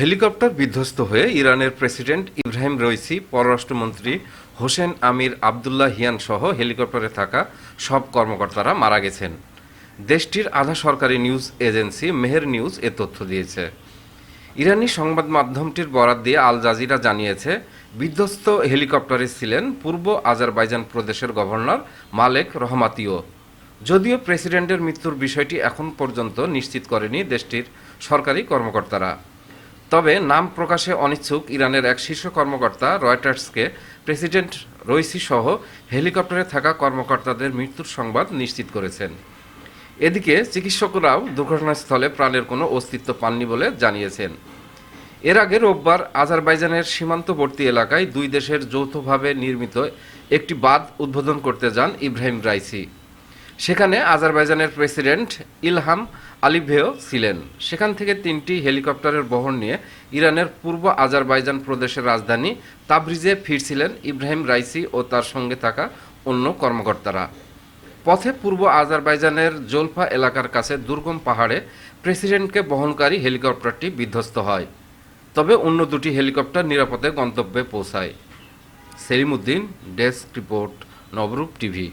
Helicopter বিধ্বস্ত হয়ে ইরানের প্রেসিডেন্ট ইব্রাহিম রইসি, পররাষ্ট্রমন্ত্রী হোসেন আমির আবদুল্লাহ হিয়ান সহ হেলিকপ্টারে থাকা সব কর্মকর্তারা মারা গেছেন। দেশটির আধা সরকারি নিউজ এজেন্সি মেহের নিউজ এ তথ্য দিয়েছে। ইরানি সংবাদ মাধ্যমটির বরাত দিয়ে আল জাজিরা জানিয়েছে, বিধ্বস্ত হেলিকপ্টারে ছিলেন পূর্ব আজারবাইজান প্রদেশের গভর্নর মালেক রহমাতিও। যদিও প্রেসিডেন্টের মৃত্যুর বিষয়টি এখন পর্যন্ত নিশ্চিত করেনি দেশটির সরকারি কর্মকর্তারা। তবে নাম প্রকাশে অনিচ্ছুক ইরানের এক শীর্ষ কর্মকর্তা রয়টার্সকে প্রেসিডেন্ট রইসি সহ হেলিকপ্টারে থাকা কর্মকর্তাদের মৃত্যুর সংবাদ নিশ্চিত করেছেন। এদিকে চিকিৎসকরাও দুর্ঘটনাস্থলে প্রাণের কোনো অস্তিত্ব পাননি বলে জানিয়েছেন। এর আগে রোববার আজারবাইজানের সীমান্তবর্তী এলাকায় দুই দেশের যৌথভাবে নির্মিত একটি বাঁধ উদ্বোধন করতে যান ইব্রাহিম রাইসি। সেখানে আজারবাইজানের প্রেসিডেন্ট ইলহাম আলিভেও ছিলেন। সেখান থেকে তিনটি হেলিকপ্টারের বহর নিয়ে ইরানের পূর্ব আজারবাইজান প্রদেশের রাজধানী তাবরিজে ফিরছিলেন ইব্রাহিম রাইসি ও তার সঙ্গে থাকা অন্য কর্মকর্তারা। পথে পূর্ব আজারবাইজানের জোলফা এলাকার কাছে দুর্গম পাহাড়ে প্রেসিডেন্টকে বহনকারী হেলিকপ্টারটি বিধ্বস্ত হয়। তবে অন্য দুটি হেলিকপ্টার নিরাপদে গন্তব্যে পৌঁছায়। Selimuddin desk report, Nabarup TV.